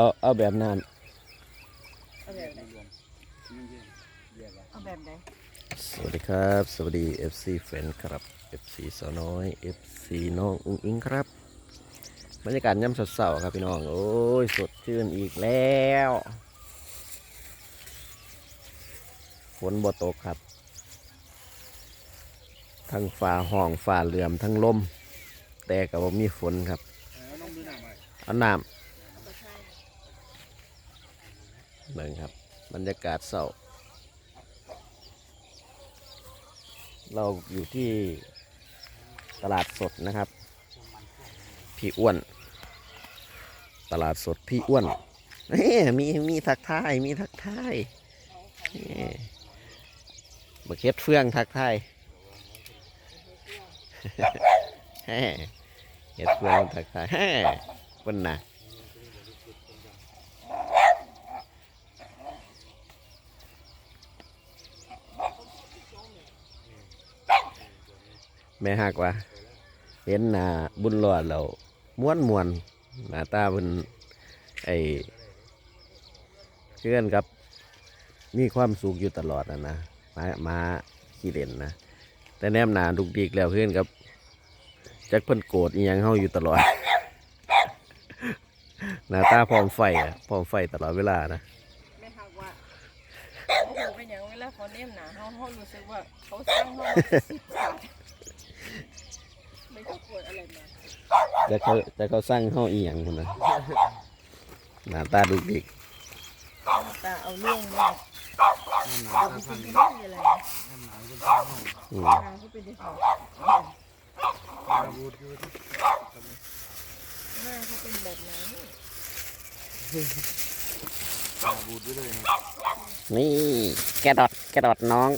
เอาเอาแบบนั้นเอาแบบไหนเอาแบบไหนสวัสดีครับ สวัสดี FC แฟนครับ FC สาวน้อย FC น้องอุ้งอิงครับ บรรยากาศย่ำสดเสาร์ครับพี่น้อง โอ้ย สดชื่นอีกแล้วฝนบ่ตกครับ ทั้งฝ่าห้องฝ่าเหลื่อมทั้งลม แต่กับว่ามีฝนครับ เอาน้ำ เบิ่งครับ บรรยากาศเสาร์เราอยู่ที่ตลาดสดนะครับ พี่อ้วน ตลาดสดพี่อ้วนเฮ้มีมีทักทาย มีทักทายบะเค็ดเฟืองทักทายแฮ่เฮ็ดเฟืองทักทายแฮ่เปิ้นน่ะ แม่หักว่าเห็นหน้าบุญรอดเราม้วนมวนๆหน้าตาเป็นไอ้เพื่อนกับ มีความสุขอยู่ตลอดนะนะมามาขี้เด่นนะแต่แนมหนาดุกดิกแล้วเพื่อนกับจักเพิ่นโกรธอีหยังเฮาอยู่ตลอด หน้าตาพร้อมไฟอะพร้อมไฟตลอดเวลานะไม่หักว่าโอ้โหเป็นอย่างเวลาเขาเนียมหนาเขาเขารู้สึกว่าเขาสร้างห้องสิบบาทไม่ก็ปวดอะไรมา แต่เขาแต่เขาสร้างเฮาอีหยังพุ่นนะหน้าตาดุกดิกตาเอาเรื่องมากเอาไปกินที่นี่อะไรอืมทางเขาเป็นที่เขาหน้าเขาเป็นแบบไหนนี่แกดอดแกดอดน้อง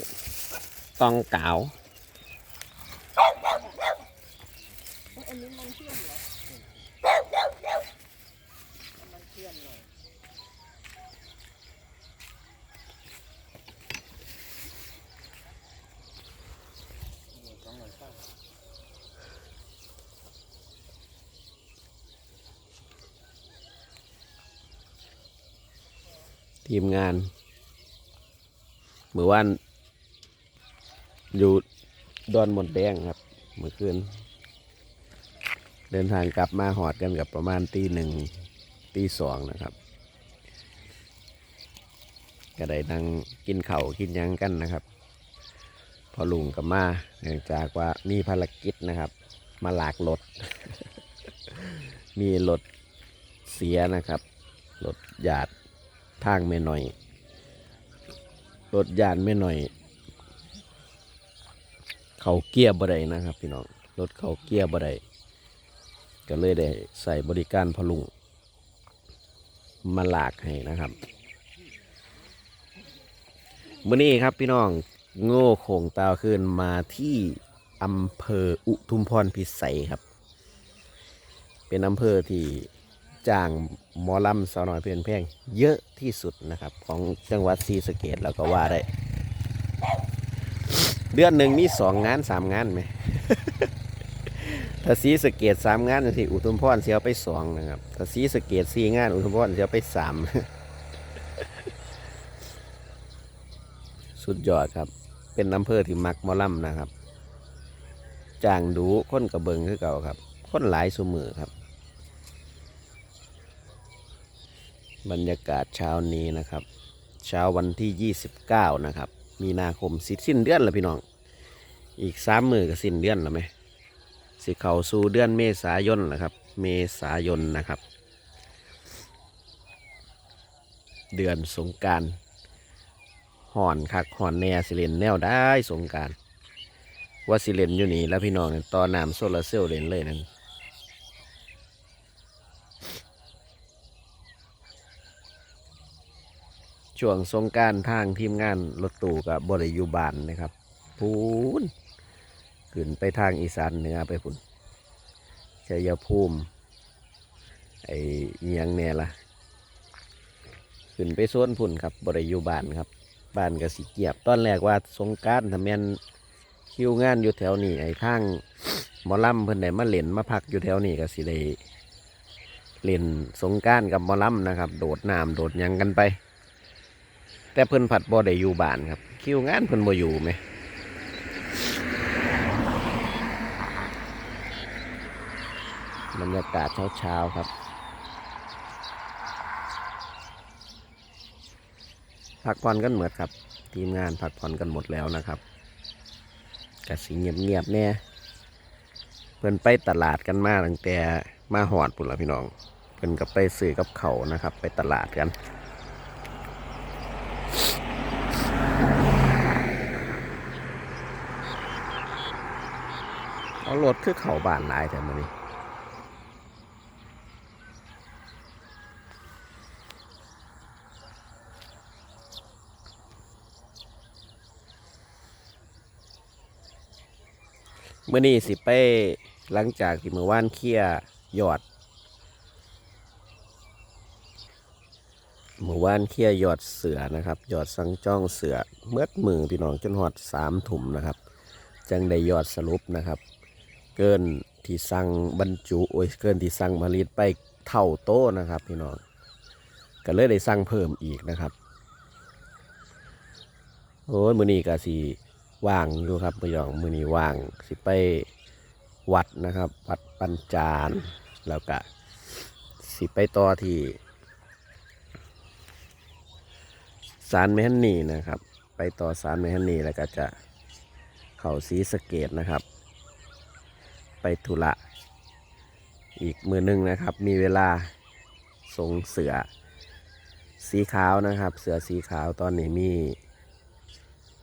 ตองเก๋าอันนี้มันเชื่อมเหรอมันเชื่อมเลย ทีมงานเมื่อวานอยู่ดอนมดแดงครับ เมื่อคืนเดินทางกลับมาหอดกันกับประมาณตีหนึ่งตีสองนะครับก็ได้นั่งกินเข่ากินยังกันนะครับ พอลุงกับมาเนื่องจากว่ามีภารกิจนะครับ มาหลากรถ มีรถเสียนะครับรถหยาด ทางไม่หน่อย รถยาดไม่หน่อย เขาเกียร์บ่ได้นะครับ พี่น้องรถเขาเกียร์บ่ได้ก็เลยได้ใส่บริการพลุงมาหลากให้นะครับมื่อนี้ครับพี่น้องโง่โขงตาวขึ้นมาที่อำเภออุทุมพรพิสัยครับ เป็นอำเภอที่ จ้างหมอลำสาวน้อยเพื่อนแพงเยอะที่สุดนะครับ ของจังหวัดศรีสะเกดแล้วก็ว่าได้ เดือนหนึ่งมีสองงานสามงานไหมถ้าศรีสะเกดสามงานสิอุทุมพรเสียไปสองนะครับถ้าศรีสะเกดสี่งาน อุทุมพรเสียไปสามสุดยอดครับ เป็นอำเภอที่มักมอลำนะครับ จ้างดูคนกระเบิงคือเก่าครับคนหลายสมือครับ บรรยากาศเช้านี้นะครับ เช้าวันที่ 29 นะครับ มีนาคมสิสิ้นเดือนแล้วพี่น้อง อีกสามมือก็สิ้นเดือนแล้วไหมสิเข้าสู่เดือนเมษายนแล้วครับ เมษายนนะครับ เดือนสงการห่อนคักห่อนแน่สิเลนแนวได้สงการว่าสิเลนอยู่นี่แล้วพี่น้องตอนน้ำโซลาเซลล์เลนเลยนั่น ช่วงสงการทางทีมงานรถตู้กับบริยุบานนะครับพูนขึ้นไปทางอีสานเหนือไปพุ่นชัยภูมิไอ้ยังเนี่ยล่ะขึ้นไปโซนพุ่นครับบริยุบานครับบ้านกสิเกียบตอนแรกว่าสงการทำแมนคิวงานอยู่แถวนี้ไอ้ทางหมอลำเพิ่นได้มาเล่นมาพักอยู่แถวนี้ก็สิได้เล่นสงการกับหมอลำนะครับ โดดน้ำโดดยังกันไป แต่เพิ่นผัดบ่ได้อยู่บ้านครับ คิวงานเพิ่นบ่อยู่ไหมบรรยากาศเช้าๆครับ พักผ่อนกันหมดครับ ทีมงานพักผ่อนกันหมดแล้วนะครับกะสีเงียบๆแน่เพิ่นไปตลาดกันมาตั้งแต่มาหอดปุ่นละพี่น้อง เพิ่นก็ไปซื้อกับเขานะครับ ไปตลาดกัน เอารถคือเขาบ้านหลายแต่มานี้เมื่อนี้สิไปหลังจากที่เมื่อวานเคลียร์ยอดเมื่อวานเคลียยอดเสือนะครับยอดสังจ้องเสือเมื่อมือพี่น้องจนหอดสามถุ่มนะครับ จังได้ยอดสรุปนะครับ เกินที่สั่งบรรจุโอ้ยเกินที่สั่งผลิตไปเท่าโต้นะครับ พี่น้องก็เลยได้สั่งเพิ่มอีกนะครับโอ้ยมือนี้ก็สีว่างอยู่ครับพี่น้องมือนี้ว่างสิไปวัดนะครับ วัดปัญจานแล้วก็สิไปต่อที่สารแมฮันนี่นะครับ ไปต่อสารแมฮันนี่แล้วก็จะเข้าสีสเกตนะครับ ไปธุระอีกมือหนึงนะครับ มีเวลาส่งเสือสีขาวนะครับ เสือสีขาวตอนนี้มี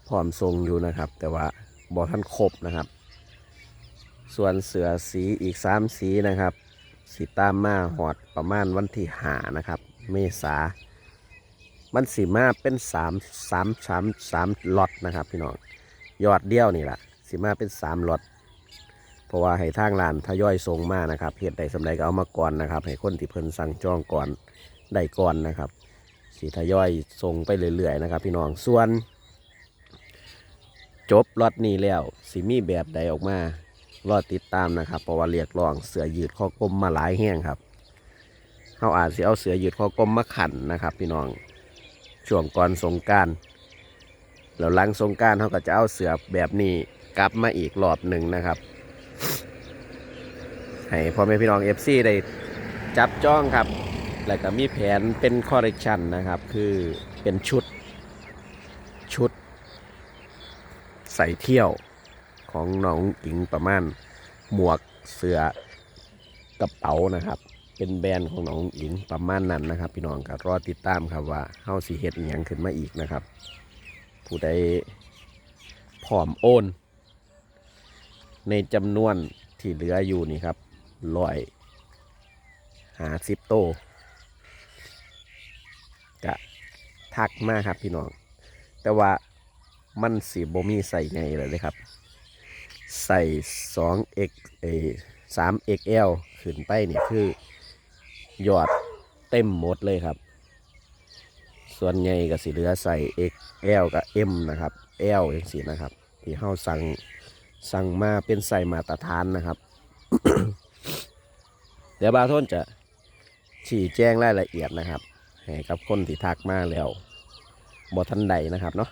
พร้อมทรงอยู่นะครับ แต่ว่าบอท่านครบนะครับ ส่วนเสือสีอีกสามสีนะครับสีตามมาหอดประมาณวันที่หานะครับ เมษามันสีมาเป็นสามสามสามสามล็อตนะครับ พี่น้องยอดเดียวนี่แหละสีมาเป็นสามล็อต เพราะว่าให้ทางร้านทยอยส่งมานะครับเหตุใดสำใดก็เอามาก่อนนะครับ ให้คนที่เพิ่นสั่งจองก่อนได้ก่อนนะครับสีทยอยส่งไปเรื่อยๆนะครับ พี่น้องส่วน จบล็อตนี้แล้วสิมีแบบใดออกมารอติดตามนะครับเพราะว่าเรียกร้องเสือยืดคอกลมมาหลายแห้งครับเขาอาจสิเอาเสือยืดคอกลมมาขันนะครับ พี่น้องช่วงก่อนสงการแล้วหลังสงการเขาก็จะเอาเสือแบบนี้กลับมาอีกรอบหนึ่งนะครับ ให้พ่อแม่พี่น้องเอฟซีได้จับจ้องครับ แล้วก็มีแผนเป็นคอร์เรคชันนะครับ คือเป็นชุดชุด ใส่เที่ยวของน้องอิงประมาณ หมวกเสือกระเป๋านะครับ เป็นแบรนด์ของน้องอิงประมาณนั้นนะครับ พี่น้องก็รอติดตามครับว่าเฮาสิเฮ็ดอหยังขึ้นมาอีกนะครับ ผู้ใดพร้อมโอน ในจำนวนที่เหลืออยู่นี่ครับร้อยหาสิบโตกะทักมากครับพี่น้อง แต่ว่ามันสีบ่มีใส่ไงเลยเลยครับ ใส่ 2x เอ 3xl ขึ้นไปนี่คือ ยอดเต็มหมดเลยครับ ส่วนใหญ่ก็สิเหลือใส่ xl กับ m นะครับ l เองสินะครับ ที่เฮาสั่ง สั่งมาเป็นใส่มาตรฐานนะครับ เดี๋ยวบาทนจะชี้แจ้งรายละเอียดนะครับให้กับคนที่ทักมาแล้วบอทันใดนะครับเนาะ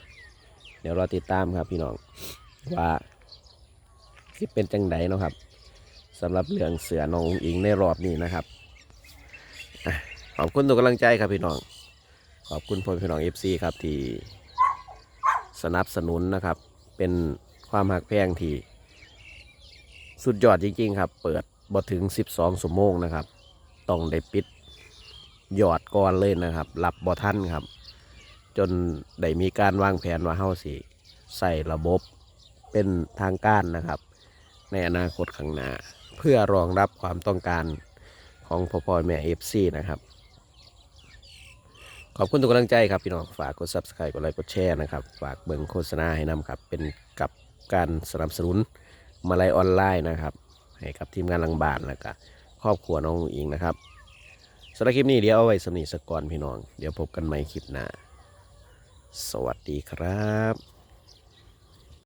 เดี๋ยวเราติดตามครับพี่น้องว่าสิเป็นจังไดเนาะครับสำหรับเรื่องเสือน้องอิงในรอบนี้นะครับอขอบคุณทุกกำลังใจครับพี่น้อง ขอบคุณพ่อพี่น้องเอฟซีครับที่สนับสนุนนะครับเป็น ความหักแพงที่ สุดยอดจริง ๆ ครับ เปิดบ่ถึง 12ชั่วโมงนะครับ ต้องได้ปิดยอดก่อนเลยนะครับรับบ่ทันครับ จนได้มีการวางแผนว่าเฮาสิใส่ระบบเป็นทางการนะครับ ในอนาคตข้างหน้า เพื่อรองรับความต้องการของพ่อพ่อแม่เอฟซีนะครับ ขอบคุณทุกกำลังใจครับพี่น้อง ฝากกด subscribe กดไลค์กดแชร์นะครับ ฝากเบิ่งโฆษณาให้นำครับ เป็นกับ การสนับสนุนมาลัยออนไลน์นะครับ ให้กับทีมงานลังบ้านแล้วก็ครอบครัวน้องอุ๋งอิงนะครับสำหรับคลิปนี้เดี๋ยวเอาไว้สำนีสกก่อนพี่น้อง เดี๋ยวพบกันใหม่คลิปหน้า สวัสดีครับ